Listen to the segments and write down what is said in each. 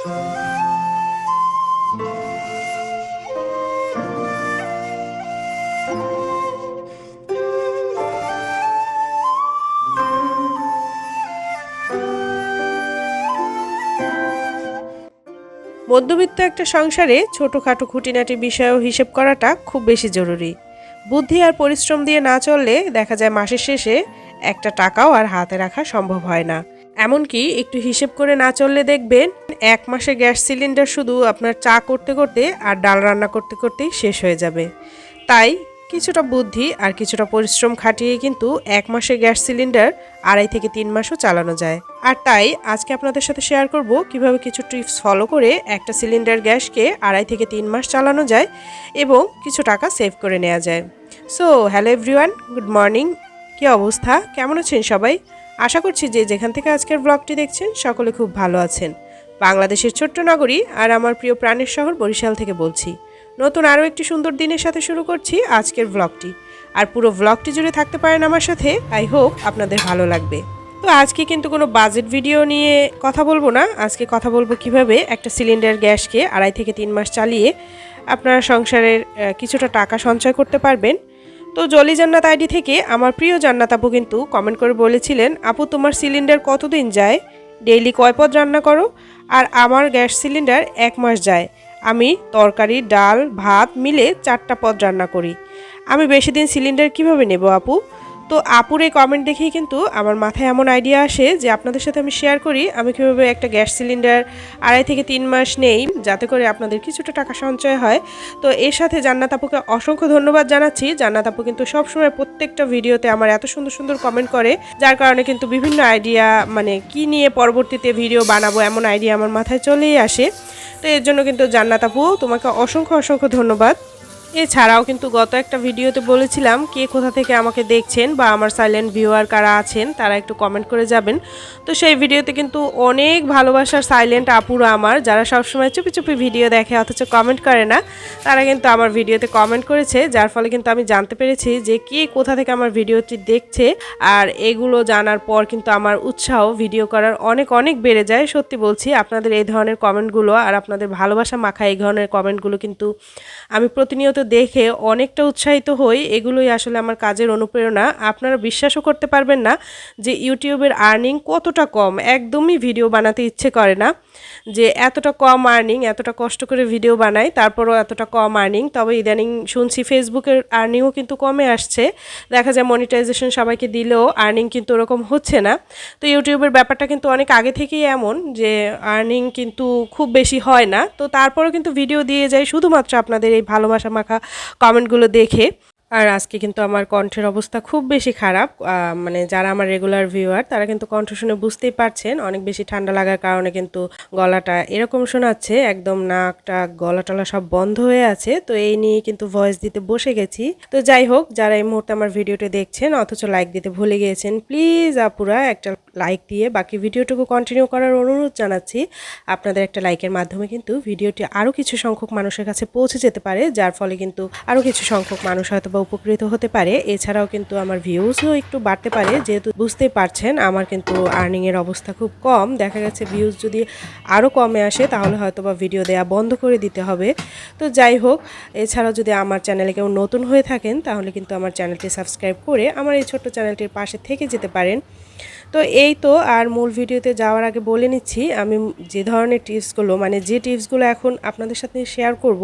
মধ্যবিত্ত একটা সংসারে ছোটোখাটো খুঁটিনাটি বিষয়ও হিসেব করাটা খুব বেশি জরুরি। বুদ্ধি আর পরিশ্রম দিয়ে না চললে দেখা যায় মাসের শেষে একটা টাকাও আর হাতে রাখা সম্ভব হয় না। এমনকি একটু হিসেব করে না চললে দেখবেন এক মাসে গ্যাস সিলিন্ডার শুধু আপনার চা করতে করতে আর ডাল রান্না করতে করতেই শেষ হয়ে যাবে। তাই কিছুটা বুদ্ধি আর কিছুটা পরিশ্রম খাটিয়ে কিন্তু এক মাসে গ্যাস সিলিন্ডার আড়াই থেকে তিন মাসও চালানো যায়। আর তাই আজকে আপনাদের সাথে শেয়ার করব কীভাবে কিছু টিপস ফলো করে একটা সিলিন্ডার গ্যাসকে আড়াই থেকে তিন মাস চালানো যায় এবং কিছু টাকা সেভ করে নেওয়া যায়। So hello everyone good morning কী অবস্থা? কেমন আছেন সবাই? আশা করছি যে যেখান থেকে আজকের ব্লগটি দেখছেন, সকলে খুব ভালো আছেন। বাংলাদেশের ছোট্ট নগরী আর আমার প্রিয় প্রাণের শহর বরিশাল থেকে বলছি। নতুন আরও একটি সুন্দর দিনের সাথে শুরু করছি আজকের ব্লগটি আর পুরো ব্লগটি জুড়ে থাকতে পারেন আমার সাথে, আই হোপ আপনাদের ভালো লাগবে। তো আজকে কিন্তু কোনো বাজেট ভিডিও নিয়ে কথা বলব না। আজকে কথা বলব কীভাবে একটা সিলিন্ডার গ্যাসকে আড়াই থেকে তিন মাস চালিয়ে আপনারা সংসারের কিছুটা টাকা সঞ্চয় করতে পারবেন। তো জলি জান্নাত আইডি থেকে আমার প্রিয় জান্নাত আপু কিন্তু কমেন্ট করে বলেছিলেন, আপু, তোমার সিলিন্ডার কতদিন যায়? ডেইলি কয় পদ রান্না করো? আর আমার গ্যাস সিলিন্ডার এক মাস যায়। আমি তরকারি, ডাল, ভাত মিলে চারটা পদ রান্না করি। আমি বেশি দিন সিলিন্ডার কীভাবে নেব আপু? তো আপুর এই কমেন্ট দেখেই কিন্তু আমার মাথায় এমন আইডিয়া আসে যে আপনাদের সাথে আমি শেয়ার করি, আমি কীভাবে একটা গ্যাস সিলিন্ডার আড়াই থেকে তিন মাস নেই, যাতে করে আপনাদের কিছুটা টাকা সঞ্চয় হয়। তো এর সাথে জান্নাত আপুকে অসংখ্য ধন্যবাদ জানাচ্ছি। জান্নাত আপু কিন্তু সবসময় প্রত্যেকটা ভিডিওতে আমার এত সুন্দর সুন্দর কমেন্ট করে, যার কারণে কিন্তু বিভিন্ন আইডিয়া মানে কি নিয়ে পরবর্তীতে ভিডিও বানাবো এমন আইডিয়া আমার মাথায় চলেই আসে। তো এর জন্য কিন্তু জান্নাত আপু তোমাকে অসংখ্য অসংখ্য ধন্যবাদ। এছাড়াও কিন্তু গত একটা ভিডিওতে বলেছিলাম কে কোথা থেকে আমাকে দেখছেন বা আমার সাইলেন্ট ভিউয়ার কারা আছেন, তারা একটু কমেন্ট করে যাবেন। তো সেই ভিডিওতে কিন্তু অনেক ভালোবাসার সাইলেন্ট আপুরা আমার, যারা সবসময় চুপি চুপি ভিডিও দেখে, অথচ কমেন্ট করে না, তারা কিন্তু আমার ভিডিওতে কমেন্ট করেছে, যার ফলে কিন্তু আমি জানতে পেরেছি যে কে কোথা থেকে আমার ভিডিওটি দেখছে, আর এগুলো জানার পর কিন্তু আমার উৎসাহ ভিডিও করার অনেক অনেক বেড়ে যায়, সত্যি বলছি। আপনাদের এই ধরনের কমেন্টগুলো আর আপনাদের ভালোবাসা মাখা এই ধরনের কমেন্টগুলো কিন্তু আমি প্রতিনিয়ত দেখে অনেকটা উৎসাহিত হই, এগুলোই আসলে আমার কাজের অনুপ্রেরণা। আপনারা বিশ্বাসও করতে পারবেন না যে ইউটিউবের আর্নিং কতটা কম। একদমই ভিডিও বানাতে ইচ্ছে করে না যে এতটা কম আর্নিং, এতটা কষ্ট করে ভিডিও বানাই, তারপরও এতটা কম আর্নিং। তবে ইদানিং শুনছি ফেসবুকের আর্নিংও কিন্তু কমে আসছে। দেখা যায় মনিটাইজেশন সবাইকে দিলেও আর্নিং কিন্তু ওরকম হচ্ছে না। তো ইউটিউবের ব্যাপারটা কিন্তু অনেক আগে থেকেই এমন যে আর্নিং কিন্তু খুব বেশি হয় না। তো তারপরেও কিন্তু ভিডিও দিয়ে যাই, শুধুমাত্র আপনাদের এই ভালোবাসা মাখা কমেন্টগুলো দেখে। আর আজকে কিন্তু আমার কণ্ঠের অবস্থা খুব বেশি খারাপ মানে যারা আমার রেগুলার ভিউয়ার তারা কিন্তু কণ্ঠ শুনে বুঝতেই পারছেন, অনেক বেশি ঠান্ডা লাগার কারণে কিন্তু গলাটা এরকম শোনাচ্ছে, একদম নাকটা গলা টলা সব বন্ধ হয়ে আছে, তো এই নিয়ে কিন্তু ভয়েস দিতে বসে গেছি। তো যাই হোক, যারা এই মুহূর্তে আমার ভিডিওটি দেখছেন, অথচ লাইক দিতে ভুলে গিয়েছেন প্লিজ আপুরা একটা লাইক দিয়ে বাকি ভিডিওটুকু কন্টিনিউ করার অনুরোধ জানাচ্ছি। আপনাদের একটা লাইকের মাধ্যমে কিন্তু ভিডিওটি আরও কিছু সংখ্যক মানুষের কাছে পৌঁছে যেতে পারে, যার ফলে কিন্তু আরও কিছু সংখ্যক মানুষ হয়তো উপকৃত হতে পারে। এছাড়াও কিন্তু আমার ভিউজও একটু বাড়তে পারে। যেহেতু বুঝতেই পারছেন, আমার কিন্তু আর্নিংয়ের অবস্থা খুব কম। দেখা গেছে ভিউজ যদি আরও কমে আসে, তাহলে হয়তো বা ভিডিও দেওয়া বন্ধ করে দিতে হবে। তো যাই হোক, এছাড়াও যদি আমার চ্যানেলে কেউ নতুন হয়ে থাকেন, তাহলে কিন্তু আমার চ্যানেলটি সাবস্ক্রাইব করে আমার এই ছোট্ট চ্যানেলটির পাশে থেকে যেতে পারেন। তো এই তো আর মূল ভিডিওতে যাওয়ার আগে বলে নিচ্ছি আমি যে ধরনের টিপসগুলো মানে যে টিপসগুলো এখন আপনাদের সাথে শেয়ার করব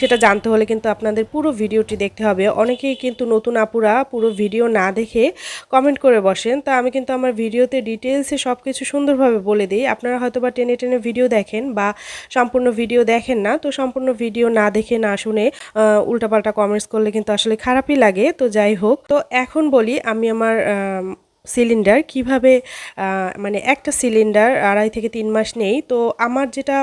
সেটা জানতে হলে কিন্তু আপনাদের পুরো ভিডিওটি দেখতে হবে। অনেকেই কিন্তু নতুন আপুরা পুরো ভিডিও না দেখে কমেন্ট করে বসেন। তা আমি কিন্তু আমার ভিডিওতে ডিটেলসে সব কিছু সুন্দরভাবে বলে দিই। আপনারা হয়তো বা টেনে টেনে ভিডিও দেখেন বা সম্পূর্ণ ভিডিও দেখেন না তো সম্পূর্ণ ভিডিও না দেখে না শুনে উল্টাপাল্টা কমেন্টস করলে কিন্তু আসলে খারাপই লাগে। তো যাই হোক তো এখন বলি আমি আমার আম, সিলিন্ডার কীভাবে মানে একটা সিলিন্ডার আড়াই থেকে তিন মাস নেই। তো আমার যেটা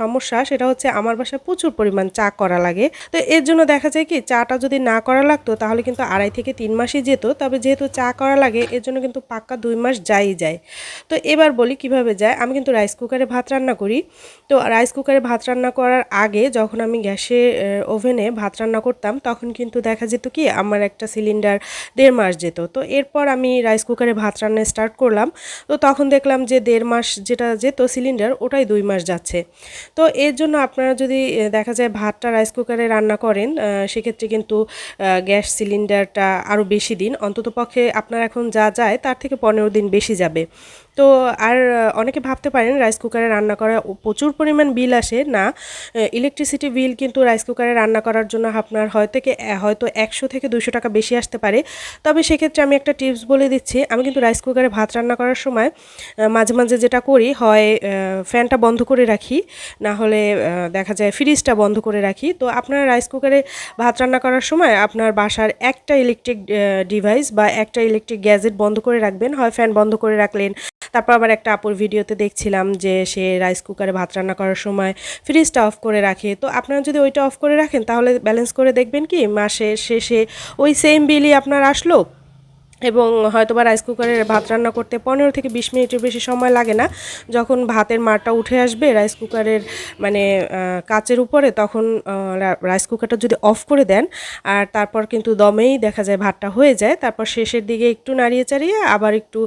সমস্যা সেটা হচ্ছে আমার বাসায় প্রচুর পরিমাণ চা করা লাগে। তো এর জন্য দেখা যায় কি, চাটা যদি না করা লাগতো তাহলে কিন্তু আড়াই থেকে তিন মাসই যেত। তবে যেহেতু চা করা লাগে, এর জন্য কিন্তু পাক্কা দুই মাস যাই যায়। তো এবার বলি কীভাবে যায়। আমি কিন্তু রাইস কুকারে ভাত রান্না করি। তো রাইস কুকারে ভাত রান্না করার আগে যখন আমি গ্যাসে ওভেনে ভাত রান্না করতাম, তখন কিন্তু দেখা যেত কি, আমার একটা সিলিন্ডার দেড় মাস যেত। তো এরপর আমি রাইস কুকার কুকারে ভাত রান্না স্টার্ট করলাম, তো তখন দেখলাম যে দেড় মাস যেটা যেত সিলিন্ডার ওটাই দুই মাস যাচ্ছে। তো এর জন্য আপনারা যদি দেখা যায় ভাতটা রাইস কুকারে রান্না করেন সেক্ষেত্রে কিন্তু গ্যাস সিলিন্ডারটা আরও বেশি দিন। অন্তত পক্ষে আপনার এখন যা যায় তার থেকে পনেরো দিন বেশি যাবে। তো আর অনেকে ভাবতে পারেন রাইস কুকারে রান্না করা প্রচুর পরিমাণ বিল আসে। না ইলেকট্রিসিটি বিল কিন্তু রাইস কুকারে রান্না করার জন্য আপনার হয় থেকে হয়তো একশো থেকে দুশো টাকা বেশি আসতে পারে। তবে সেক্ষেত্রে আমি একটা টিপস বলে দিচ্ছি। আমি কিন্তু রাইস কুকারে ভাত রান্না করার সময় মাঝে মাঝে যেটা করি হয় ফ্যানটা বন্ধ করে রাখি। না হলে দেখা যায় ফ্রিজটা বন্ধ করে রাখি। তো আপনার রাইস কুকারে ভাত রান্না করার সময় আপনার বাসার একটা ইলেকট্রিক ডিভাইস বা একটা ইলেকট্রিক গ্যাজেট বন্ধ করে রাখবেন। হয় ফ্যান বন্ধ করে রাখলেন তারপর আবার একটা আপুর ভিডিওতে দেখছিলাম যে সে রাইস কুকারে ভাত রান্না করার সময় ফ্রিজটা অফ করে রাখে। তো আপনারা যদি ওইটা অফ করে রাখেন, তাহলে ব্যালেন্স করে দেখবেন কি, মাসের শেষে ওই সেম বিলই আপনার আসলো? এবং হয়তো বা রাইস কুকারে ভাত রান্না করতে পনেরো থেকে বিশ মিনিটের বেশি সময় লাগে না। যখন ভাতের মারটা উঠে আসবে রাইস কুকারের মানে কাচের উপরে, তখন রাইস কুকারটা যদি অফ করে দেন, আর তারপর কিন্তু দমেই দেখা যায় ভাতটা হয়ে যায়, তারপর শেষের দিকে একটু নাড়িয়ে চাড়িয়ে আবার একটু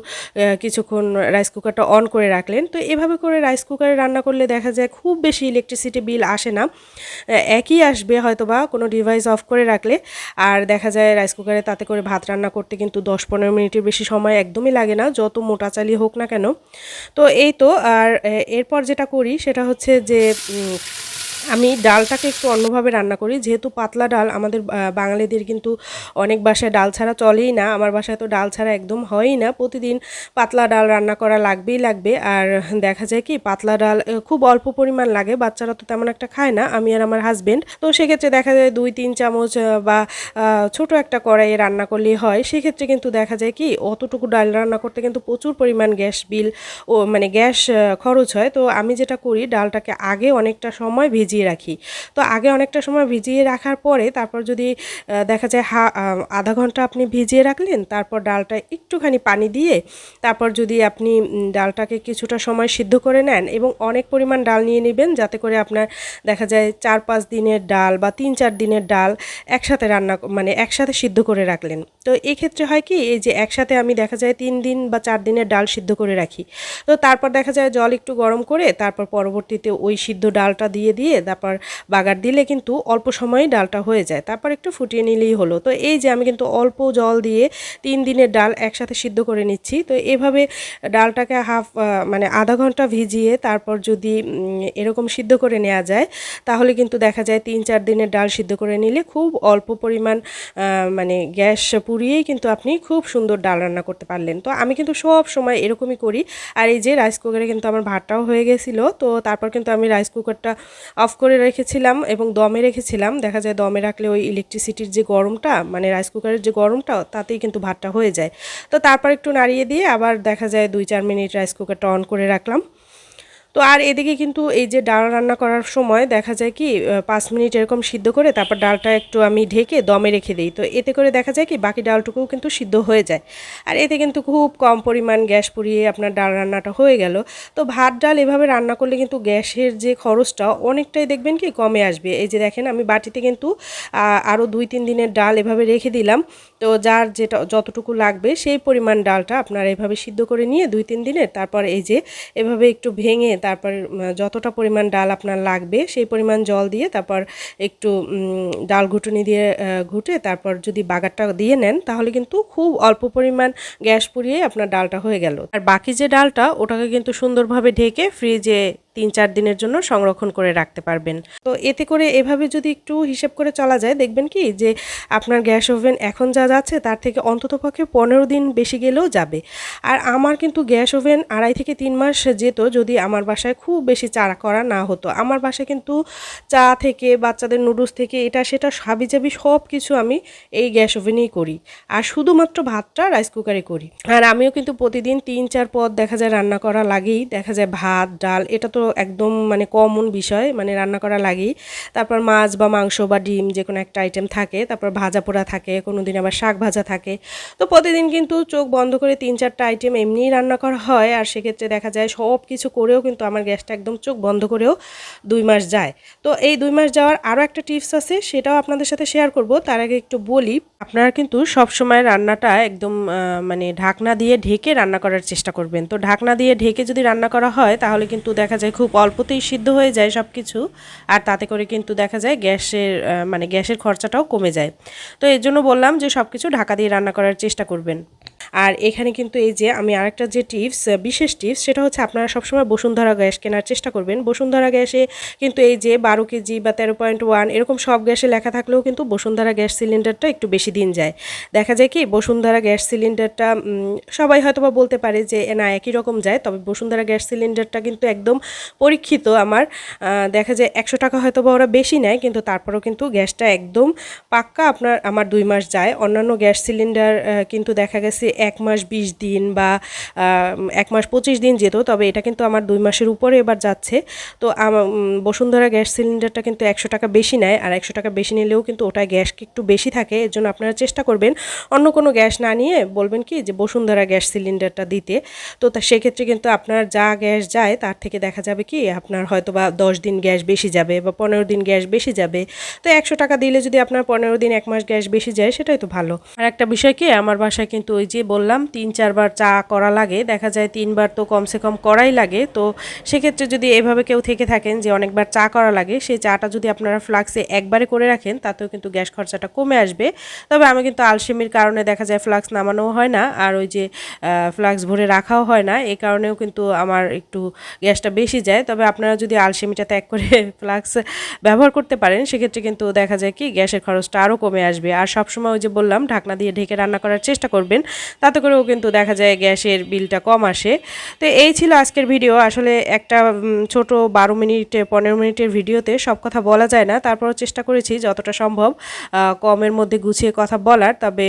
কিছুক্ষণ রাইস কুকারটা অন করে রাখলেন। তো এভাবে করে রাইস কুকারে রান্না করলে দেখা যায় খুব বেশি ইলেকট্রিসিটি বিল আসে না। একই আসবে হয়তোবা কোনো ডিভাইস অফ করে রাখলে, আর দেখা যায় রাইস কুকারে তাতে করে ভাত রান্না করতে কিন্তু দশ পনেরো মিনিটের বেশি সময় একদমই লাগে না, যত মোটা চালি হোক না কেন। তো এই তো, আর এরপর যেটা করি সেটা হচ্ছে যে আমি ডালটাকে একটু অন্যভাবে রান্না করি। যেহেতু পাতলা ডাল, আমাদের বাঙালিদের কিন্তু অনেক বাসায় ডাল ছাড়া চলেই না। আমার বাসায় তো ডাল ছাড়া একদম হয়ই না। প্রতিদিন পাতলা ডাল রান্না করা লাগবেই লাগবে। আর দেখা যায় কি, পাতলা ডাল খুব অল্প পরিমাণ লাগে। বাচ্চারা তো তেমন একটা খায় না, আমি আর আমার হাজব্যান্ড তো সেক্ষেত্রে দেখা যায় দুই, তিন চামচ বা ছোট একটা কড়াইয়ে রান্না করলেই হয়। সেক্ষেত্রে কিন্তু দেখা যায় কি, অতটুকু ডাল রান্না করতে কিন্তু প্রচুর পরিমাণ গ্যাস বিল ও মানে গ্যাস খরচ হয়। তো আমি যেটা করি, ডালটাকে আগে অনেকটা সময় ভিজিয়ে রাখি। তো আগে অনেকটা সময় ভিজিয়ে রাখার পরে তারপর যদি দেখা যায় হা আধা ঘণ্টা আপনি ভিজিয়ে রাখলেন, তারপর ডালটা একটুখানি পানি দিয়ে তারপর যদি আপনি ডালটাকে কিছুটা সময় সিদ্ধ করে নেন এবং অনেক পরিমাণ ডাল নিয়ে নেবেন যাতে করে আপনার দেখা যায় চার পাঁচ দিনের ডাল বা তিন চার দিনের ডাল একসাথে রান্না মানে একসাথে সিদ্ধ করে রাখলেন। তো এই ক্ষেত্রে হয় কি, এই যে একসাথে আমি দেখা যায় তিন দিন বা চার দিনের ডাল সিদ্ধ করে রাখি। তো তারপর দেখা যায় জল একটু গরম করে তারপর পরবর্তীতে ওই সিদ্ধ ডালটা দিয়ে দিয়ে তারপর বাগার দিলে কিন্তু অল্প সময়ে ডালটা হয়ে যায়। তারপর একটু ফুটিয়ে নিলেই হলো। তো এই যে আমি কিন্তু অল্প জল দিয়ে তিন দিনের ডাল একসাথে সিদ্ধ করে নিচ্ছি। তো এভাবে ডালটাকে হাফ মানে আধা ঘণ্টা ভিজিয়ে তারপর যদি এরকম সিদ্ধ করে নেওয়া যায়, তাহলে কিন্তু দেখা যায় তিন চার দিনের ডাল সিদ্ধ করে নিলে খুব অল্প পরিমাণ মানে গ্যাস পুড়িয়েই কিন্তু আপনি খুব সুন্দর ডাল রান্না করতে পারলেন। তো আমি কিন্তু সব সময় এরকমই করি। আর এই যে রাইস কুকারে কিন্তু আমার ভাতটাও হয়ে গেছিল। তো তারপর কিন্তু আমি রাইস কুকারটা অফ করে রেখেছিলাম এবং দমে রেখেছিলাম। দেখা যায় দমে রাখলে ওই ইলেকট্রিসিটির যে গরমটা মানে রাইস কুকারের যে গরমটা, তাতেই কিন্তু ভাতটা হয়ে যায়। তো তারপর একটু নাড়িয়ে দিয়ে আবার দেখা যায় দুই চার মিনিট রাইস কুকারটা অন করে রাখলাম। তো আর এদিকে কিন্তু এই যে ডাল রান্না করার সময় দেখা যায় কি পাঁচ মিনিট এরকম সিদ্ধ করে তারপর ডালটা একটু আমি ঢেকে দমে রেখে দিই। তো এতে করে দেখা যায় কি, বাকি ডালটুকুও কিন্তু সিদ্ধ হয়ে যায়। আর এতে কিন্তু খুব কম পরিমাণ গ্যাস পুড়িয়ে আপনার ডাল রান্নাটা হয়ে গেল। তো ভাত, ডাল এভাবে রান্না করলে কিন্তু গ্যাসের যে খরচটা অনেকটাই দেখবেন কি কমে আসবে। এই যে দেখেন আমি বাটিতে কিন্তু আরও দুই, তিন দিনের ডাল এভাবে রেখে দিলাম। তো যার যেটা যতটুকু লাগবে সেই পরিমাণ ডালটা আপনারা এভাবে সিদ্ধ করে নিয়ে দুই তিন দিনের তারপর এই যে এভাবে একটু ভেঙে তারপর যতটা পরিমাণ ডাল আপনার লাগবে সেই পরিমাণ জল দিয়ে তারপর একটু ডাল ঘুটুনি দিয়ে ঘুটে তারপর যদি বাগারটা দিয়ে নেন তাহলে কিন্তু খুব অল্প পরিমাণ গ্যাস পুড়িয়ে আপনার ডালটা হয়ে গেল। আর বাকি যে ডালটা ওটাকে কিন্তু সুন্দরভাবে ঢেকে ফ্রিজে তিন চার দিনের জন্য সংরক্ষণ করে রাখতে পারবেন। তো এতে করে এভাবে যদি একটু হিসেব করে চলা যায়, দেখবেন কি যে আপনার গ্যাস ওভেন এখন যা যাচ্ছে তার থেকে অন্ততপক্ষে পনেরো দিন বেশি গেলেও যাবে। আর আমার কিন্তু গ্যাস ওভেন আড়াই থেকে তিন মাস যেত যদি আমার বাসায় খুব বেশি চা করা না হতো। আমার বাসায় কিন্তু চা থেকে, বাচ্চাদের নুডলস থেকে, এটা, সেটা হাবিজাবি সব কিছু আমি এই গ্যাস ওভেনেই করি। আর শুধুমাত্র ভাতটা রাইস কুকারে করি। আর আমিও কিন্তু প্রতিদিন তিন চার পদ দেখা যায় রান্না করা লাগেই। দেখা যায় ভাত, ডাল, এটা তো একদম মানে কমন বিষয় মানে রান্না করা লাগেই। তারপর মাছ বা মাংস বা ডিম যে কোনো একটা আইটেম থাকে, তারপর ভাজা পোড়া থাকে কোনো দিন আবার শাক ভাজা থাকে। তো প্রতিদিন কিন্তু চোখ বন্ধ করে তিন চারটা আইটেম এমনিই রান্না করা হয়, আর সেক্ষেত্রে দেখা যায় সব কিছু করেও কিন্তু আমার গ্যাসটা একদম চোখ বন্ধ করেও দুই মাস যায়। তো এই দুই মাস যাওয়ার আরও একটা টিপস আছে, সেটাও আপনাদের সাথে শেয়ার করব। তার আগে একটু বলি আপনারা কিন্তু সব সময় রান্নাটা একদম মানে ঢাকনা দিয়ে ঢেকে রান্না করার চেষ্টা করবেন। তো ঢাকনা দিয়ে ঢেকে যদি রান্না করা হয়, তাহলে কিন্তু দেখা যায় খুব অল্পতেই সিদ্ধ হয়ে যায় সব কিছু আর তাতে করে কিন্তু দেখা যায় গ্যাসের মানে গ্যাসের খরচাটাও কমে যায়। তো এর জন্য বললাম যে সব কিছু ঢাকা দিয়ে রান্না করার চেষ্টা করবেন। আর এখানে কিন্তু এই যে আমি আরেকটা যে টিপস বিশেষ টিপস, সেটা হচ্ছে আপনারা সবসময় বসুন্ধরা গ্যাস কেনার চেষ্টা করবেন। বসুন্ধরা গ্যাসে কিন্তু এই যে বারো কেজি বা তেরো পয়েন্ট ওয়ান এরকম সব গ্যাসে লেখা থাকলেও কিন্তু বসুন্ধরা গ্যাস সিলিন্ডারটা একটু বেশি দিন যায়। দেখা যায় কি বসুন্ধরা গ্যাস সিলিন্ডারটা সবাই হয়তো বা বলতে পারে যে না, একই রকম যায়। তবে বসুন্ধরা গ্যাস সিলিন্ডারটা কিন্তু একদম পরীক্ষিত আমার। দেখা যায় একশো টাকা হয়তো বা ওরা বেশি নেয়, কিন্তু তারপরেও কিন্তু গ্যাসটা একদম পাক্কা আপনার, আমার দুই মাস যায়। অন্যান্য গ্যাস সিলিন্ডার কিন্তু দেখা গেছে এক মাস বিশ দিন বা এক মাস পঁচিশ দিন যেত, তবে এটা কিন্তু আমার দুই মাসের উপরে এবার যাচ্ছে। তো বসুন্ধরা গ্যাস সিলিন্ডারটা কিন্তু একশো টাকা বেশি নেয়, আর একশো টাকা বেশি নিলেও কিন্তু ওটা গ্যাস একটু বেশি থাকে এর জন্য আপনারা চেষ্টা করবেন অন্য কোনো গ্যাস না নিয়ে বলবেন কি যে বসুন্ধরা গ্যাস সিলিন্ডারটা দিতে। তো তা সেক্ষেত্রে কিন্তু আপনার যা গ্যাস যায় তার থেকে দেখা যাবে কি আপনার হয়তো বা দশ দিন গ্যাস বেশি যাবে বা পনেরো দিন গ্যাস বেশি যাবে। তো একশো টাকা দিলে যদি আপনার পনেরো দিন, এক মাস গ্যাস বেশি যায়, সেটাই তো ভালো। আর একটা বিষয় কি, আমার বাসায় কিন্তু ওই যে বললাম, তিন, চারবার চা করা লাগে, দেখা যায় তিনবার তো কমসে কম করাই লাগে। তো সেক্ষেত্রে যদি এভাবে কেউ থেকে থাকেন যে অনেকবার চা করা লাগে, সেই চাটা যদি আপনারা ফ্লাক্সে একবারে করে রাখেন, তাতেও কিন্তু গ্যাস খরচাটা কমে আসবে। তবে আমি কিন্তু আলসেমির কারণে দেখা যায় ফ্লাক্স নামানোও হয় না, আর ওই যে ফ্লাক্স ভরে রাখাও হয় না। এই কারণেও কিন্তু আমার একটু গ্যাসটা বেশি যায়। তবে আপনারা যদি আলসেমিটা ত্যাগ করে ফ্লাক্স ব্যবহার করতে পারেন, সেক্ষেত্রে কিন্তু দেখা যায় কি, গ্যাসের খরচটা আরও কমে আসবে। আর সবসময় ওই যে বললাম, ঢাকনা দিয়ে ঢেকে রান্না করার চেষ্টা করবেন। তাতে করেও কিন্তু দেখা যায় গ্যাসের বিলটা কম আসে। তো এই ছিল আজকের ভিডিও। আসলে একটা ছোট বারো মিনিট, পনেরো মিনিটের ভিডিওতে সব কথা বলা যায় না। তারপরও চেষ্টা করেছি যতটা সম্ভব কমের মধ্যে গুছিয়ে কথা বলার, তবে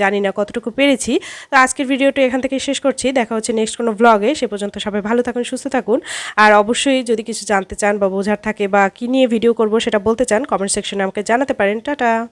জানি না কতটুকু পেরেছি। তো আজকের ভিডিওটা এখান থেকে শেষ করছি। দেখা হচ্ছে নেক্সট কোনো ব্লগে সে পর্যন্ত সবাই ভালো থাকুন, সুস্থ থাকুন। আর অবশ্যই যদি কিছু জানতে চান বা বোঝার থাকে বা কী নিয়ে ভিডিও করব সেটা বলতে চান কমেন্ট সেকশনে আমাকে জানাতে পারেন। টাটা!